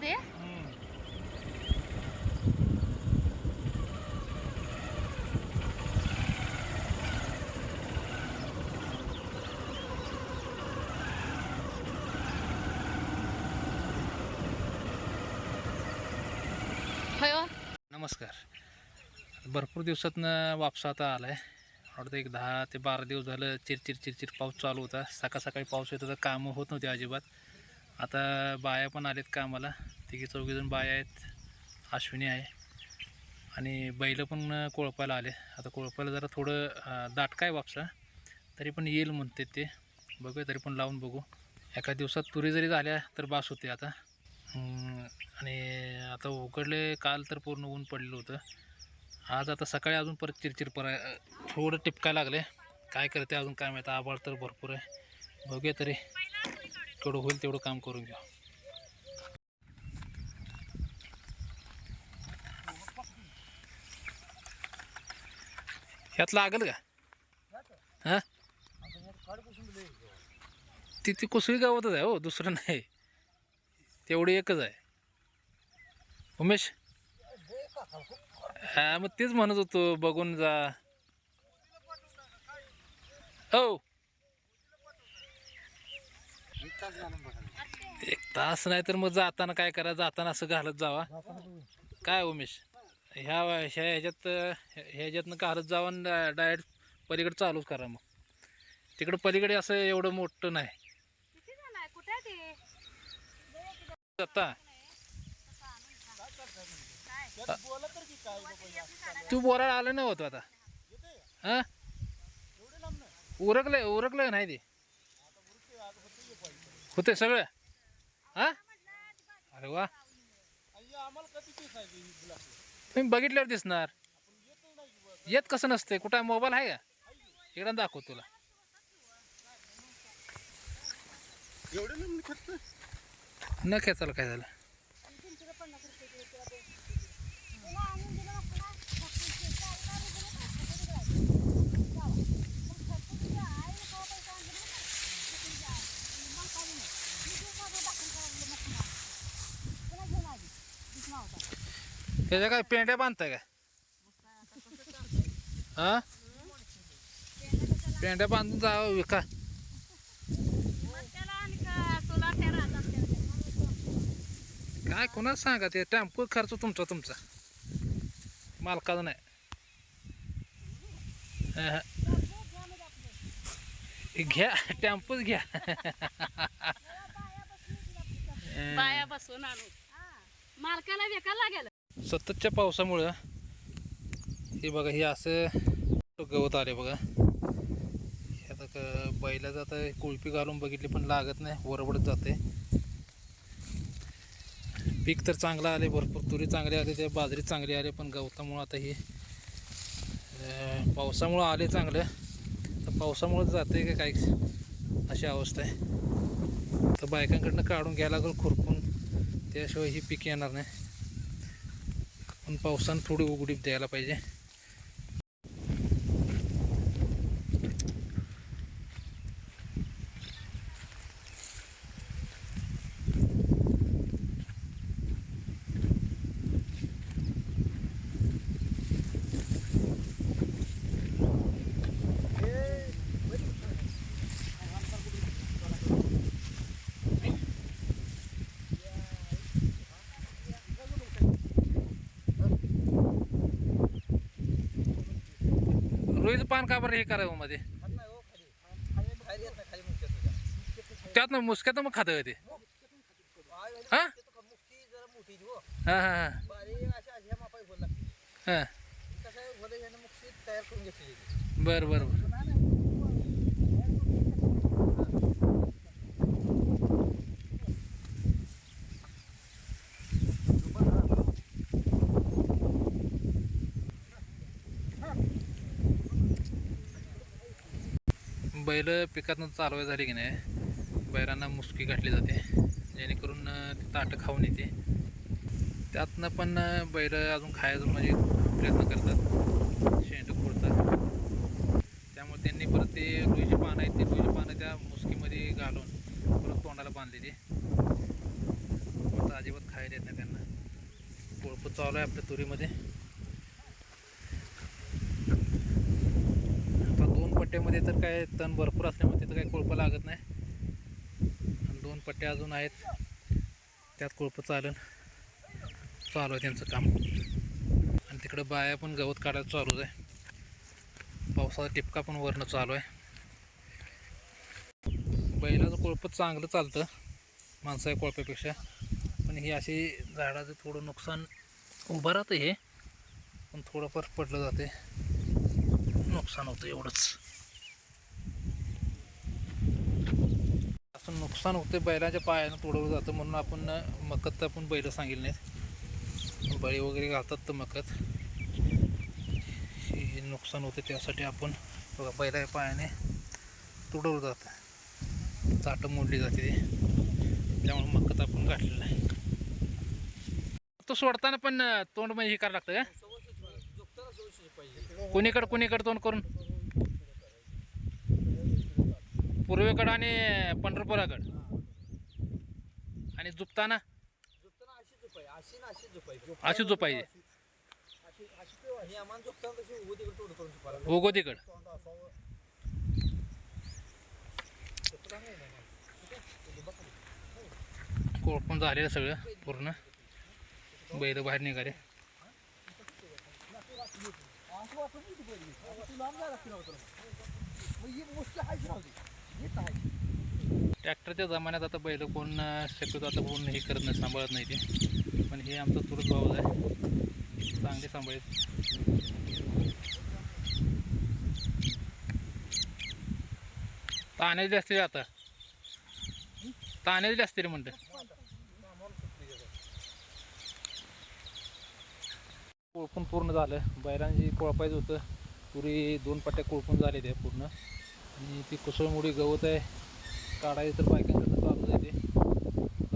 ते? हो. नमस्कार. भरपूर दिवसातनं वापसा आता आला आहे वाटतं एक दहा ते बारा दिवस झालं चिरचिर चिरचिर पाऊस चालू होता. सकाळ सकाळी पाऊस येत होता. कामं होत नव्हती अजिबात. आता बाया पण आलेत कामाला. तिघी चौघीजण बाया आहेत. अश्विनी आहे. आणि बैलं पण कोळपायला आले. आता कोळपायला जरा थोडं दाटकाय वापसा. तरी पण येईल म्हणते ते. बघूया तरी पण लावून बघू. एका दिवसात तुरी जरी झाल्या तर बास होते आता. आणि आता उघडले काल तर पूर्ण ऊन पडलेलं होतं. आज आता सकाळी अजून परत चिरचिर परा थोडं टिपकायला लागले. काय करते अजून काय माहिती? आभाळ तर भरपूर आहे. बघूया तरी. केवढं होईल तेवढं काम करून घ्या. ह्यात लागल का? हां? ती ती कुसळी गावातच आहे हो दुसरं नाही. तेवढी एकच आहे. उमेश? हा मग तेच म्हणत होतो बघून जा. हो. एक तास नाही तर मग जाताना काय करा जाताना असं घालत जावा. काय उमेश? ह्या ह्या ह्याच्यात ह्याच्यातनं घालत जावा आणि डायरेक्ट पलीकडे चालूच करा मग. तिकडं पलीकडे असं एवढं मोठं नाही. आता. तू बोलायला आलं नव्हतं आता. हा? उरकलंय उरकलंय नाही ते? होते सगळं? हा? अरे वा. तुम्ही बघितल्यावर दिसणार. येत कसं नसते कुठं मोबाईल आहे का? इकडं दाखव तुला. न खेचायला काय झालं? त्याच्या काय पेंड्या बांधताय का हा? पेंड्या बांधून जावं विका काय कोणाच सांगा ते? टॅम्पो खर्च तुमचा तुमचा. मालकाचा नाही. घ्या टेम्पोच घ्या. बाया बसून आणू. मालकाला विकायला लागेल. सततच्या पावसामुळं हे बघा हे असं गवत आले बघा. हे आता बैला जात आता कुळपी घालून बघितली पण लागत नाही वरवडत जाते पीक तर चांगलं आले भरपूर तुरी चांगली आले ते बाजरी चांगली आले पण गवतामुळं आता हे पावसामुळं आले चांगलं. तर पावसामुळं जाते का काय अशी अवस्था आहे. तर बायकांकडनं काढून घ्यायला लागेल खुरपून. त्याशिवाय ही पीक येणार नाही. पण पावसानं थोडी उघडीप द्यायला पाहिजे. रोहित पान का बरं हे करावं मध्ये? त्यात ना मुसक्यात मग खातं ते? हा? हा हा हा. हा. बर बर बर. बैल पिकातनं चालवाय झाली की नाही बैलांना मुसकी घातली जाते. जेणेकरून ते ताटं खाऊन येते. त्यातनं पण बैल अजून खायचं म्हणजे प्रयत्न करतात. शेंड फोडतात त्यामुळे त्यांनी परत ते रुईची पानं आहेत ते रुईची पानं त्या मुसकीमध्ये घालून परत तोंडाला बांधलेली परत अजिबात खायला येत नाही त्यांना. पोळपं चालू आहे आपल्या तुरीमध्ये आता दोन तर काय तण भरपूर असल्यामुळे तिथं काही कोळपं लागत नाही. आणि दोन पट्ट्या अजून आहेत. त्यात कोळपं चालेल चालू आहे त्यांचं काम. आणि तिकडं बाया पण गवत काढायला चालूच आहे. पावसाचा टिपका पण वरणं चालू आहे. बैलाचं कोळपं चांगलं चालतं. माणसाच्या कोळप्यापेक्षा. पण ही अशी झाडाचं थोडं नुकसान उभं राहतं हे. पण थोडंफार पडलं जाते नुकसान होतं एवढंच. असं नुकसान होतं बैलाच्या पायानं तोडवलं जातं म्हणून आपण मकत तर आपण बैल सांगितले नाहीत. बळी वगैरे घालतात तर मकत. हे नुकसान होते त्यासाठी आपण बघा बैलाच्या पायाने तुडवलं जातं. चाटं मोडली जाते ते. त्यामुळे मकत आपण घातलेलं आहे तो सोडताना पण तोंड म्हणजे हे करावं लागतं का? कुणीकडं कुणीकडं तोंड करून? पूर्वेकडं आणि पंढरपुराकडं. आणि झुपताना अशी झोपायची ओगोतीकडं कोळपून झालेलं सगळं पूर्ण. बैल बाहेर निघाले. ट्रॅक्टरच्या जमान्यात आता बैल कोण शक्यतो आता कोण हे करत नाही सांभाळत नाही ते. पण हे आमचा तुरत भाऊ आहे. चांगले सांभाळत ताण्याचे असते आता. ताण्याचे असते रे म्हणतं कोळपून पूर्ण झालं. बैलांची कोळपायचं होतं. पुरी दोन पट्ट्या कोळपून झाले ते पूर्ण. आणि ती कोसळमुळे गवत आहे. काढायचं तर बायकांकडनं चालू आहे ते.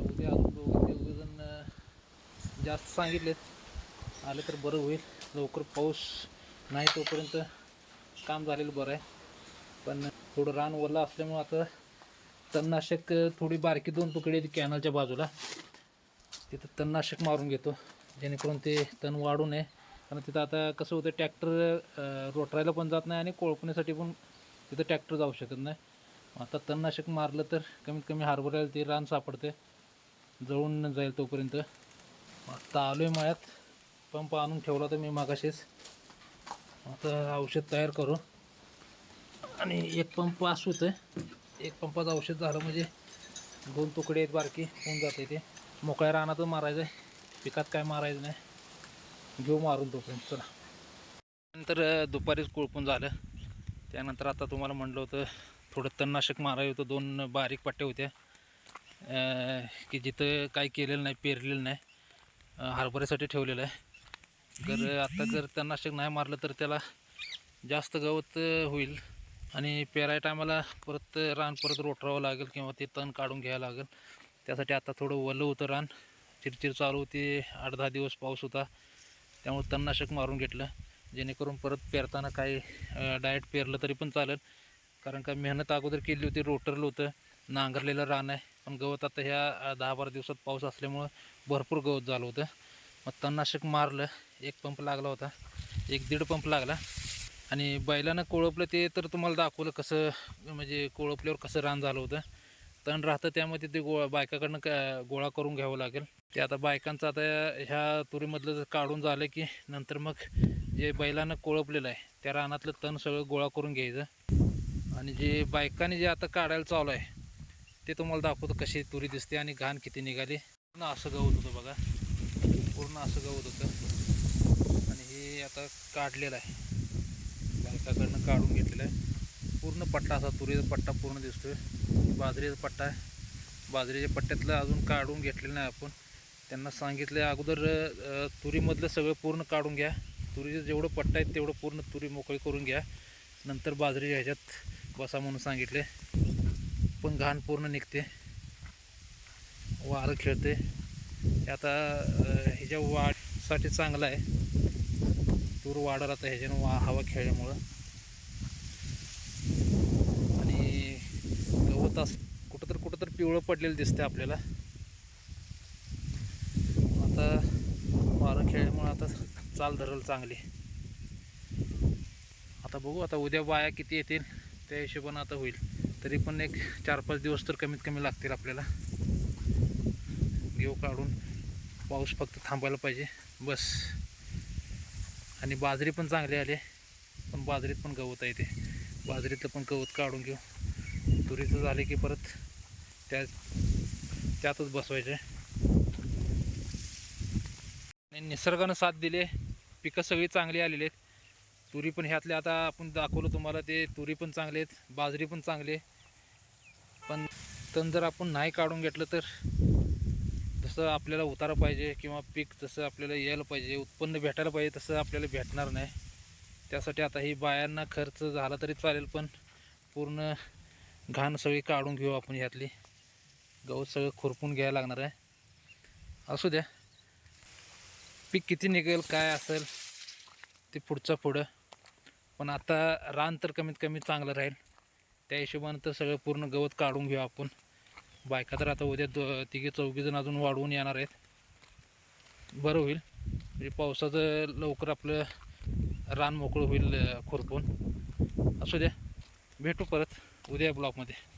उद्या अजून दोघं तिघं जण जास्त सांगितलेत. आले तर बरं होईल. लवकर पाऊस नाही तोपर्यंत काम झालेलं बरं आहे. पण थोडं रान ओलं असल्यामुळं आता तणनाशक थोडी बारकी दोन तुकडे आहेत कॅनलच्या बाजूला. तिथं तणनाशक मारून घेतो. जेणेकरून ते तण वाढू नये. कारण तिथं आता कसं होतं ट्रॅक्टर रोटरायला पण जात नाही आणि कोळपण्यासाठी पण तिथं ट्रॅक्टर जाऊ शकत नाही. आता तणनाशक मारलं तर कमीत कमी हरभऱ्याला ते रान सापडते. जळून जाईल तोपर्यंत. आता आलो आहे मळ्यात. पंप आणून ठेवला तर मी मागाशीच. आता औषध तयार करू. आणि एक पंप असं होतं एक पंपाचं औषध झालं म्हणजे दोन तुकडे आहेत बारकी होऊन जाते ते. मोकळ्या रानातच मारायचं आहे. पिकात काय मारायचं नाही. घेऊ मारून तोपर्यंत चला. नंतर दुपारीच कोळपून झालं. त्यानंतर आता तुम्हाला म्हटलं होतं थोडं तणनाशक मारायचं होतं दोन बारीक पट्ट्या होत्या. की जिथं काय केलेलं नाही पेरलेलं नाही हरभऱ्यासाठी ठेवलेलं आहे. जर आता जर तणनाशक नाही मारलं तर त्याला जास्त गवत होईल. आणि पेराय टायमाला परत रान परत रोटरावं लागेल किंवा ते तण काढून घ्यायला लागेल. त्यासाठी आता थोडं ओलं होतं रान. चिरचिर चालू होती आठ दहा दिवस पाऊस होता. त्यामुळे तणनाशक मारून घेतलं. जेणेकरून परत पेरताना काही डायरेक्ट पेरलं तरी पण चालेल. कारण का मेहनत अगोदर केली होती रोटरलं होतं नांगरलेलं रान आहे. पण गवत आता ह्या दहा बारा दिवसात पाऊस असल्यामुळं भरपूर गवत झालं होतं. मग तणनाशक मारलं एक पंप लागला होता. एक दीड पंप लागला. आणि बैलानं कोळपलं ते तर तुम्हाला दाखवलं कसं म्हणजे कोळपल्यावर कसं रान झालं होतं. तण राहतं त्यामध्ये ते गोळा बायकाकडनं गोळा करून घ्यावं लागेल. ते आता बायकांचं आता ह्या तुरीमधलं काढून झालं की नंतर मग जे बैलानं कोळपलेलं आहे त्या रानातलं तण सगळं गोळा करून घ्यायचं. आणि जे बायकाने जे आता काढायला चालू आहे ते तुम्हाला दाखवतो कशी तुरी दिसते आणि घाण किती निघाली. पूर्ण असं गवत होतं बघा. पूर्ण असं गवत होतं. आणि हे आता काढलेलं आहे. बायकाकडनं काढून घेतलेलं आहे. पूर्ण पट्टा असा तुरीचा पट्टा पूर्ण दिसतोय. बाजरीचा पट्टा आहे. बाजरीच्या पट्ट्यातलं अजून काढून घेतलेलं नाही आपण. त्यांना सांगितलं अगोदर तुरीमधलं सगळं पूर्ण काढून घ्या. तुरीचं जेवढं पट्टा आहे तेवढं पूर्ण तुरी मोकळी करून घ्या. नंतर बाजरीच्या ह्याच्यात बसा म्हणून सांगितले. पण घाण पूर्ण निघते. वारं खेळते. हे आता ह्याच्या वाढसाठी चांगलं आहे. तूर वाढत आता ह्याच्यानं वा हवा खेळल्यामुळं. आणि गवत असं कुठं तर कुठं तर पिवळं पडलेलं दिसतं आपल्याला. आता वारं खेळल्यामुळं आता चाल धरल चांगली. आता बघू आता उद्या बाया किती येतील त्या हिशोबानं आता होईल. तरी पण एक चार पाच दिवस तर कमीत कमी लागतील आपल्याला. घेऊ काढून. पाऊस फक्त थांबायला पाहिजे. बस. आणि बाजरी पण चांगली आली. पण बाजरीत पण गवत आहे ते. बाजरीतलं पण गवत काढून घेऊ. तुरीचं झाले की परत त्या त्यातच बसवायचे आणि निसर्गानं साथ दिले पिकं सगळी चांगली आलेली आहेत. तुरी पण ह्यातले आता आपण दाखवलं तुम्हाला ते तुरी पण चांगले आहेत बाजरी पण चांगली आहे. पण तण जर आपण नाही काढून घेतलं तर जसं आपल्याला उतारा पाहिजे किंवा पीक जसं आपल्याला यायला पाहिजे उत्पन्न भेटायला पाहिजे तसं आपल्याला भेटणार नाही. त्यासाठी आता ही बायांना खर्च झाला तरी चालेल पण पूर्ण घाण सगळी काढून घेऊ आपण ह्यातली. गवत सगळं खुरपून घ्यायला लागणार आहे. असू द्या. पीक किती निघेल काय असेल ते पुढचं पुढं. पण आता रान तर कमीत कमी चांगलं राहील. त्या हिशोबानं तर सगळं पूर्ण गवत काढून घेऊ आपण. बायका तर आता उद्या दो तिघे चौघीजण अजून वाढवून येणार आहेत. बरं होईल. म्हणजे पावसाचं लवकर आपलं रान मोकळं होईल खुरपून. असू द्या. भेटू परत उद्या ब्लॉकमध्ये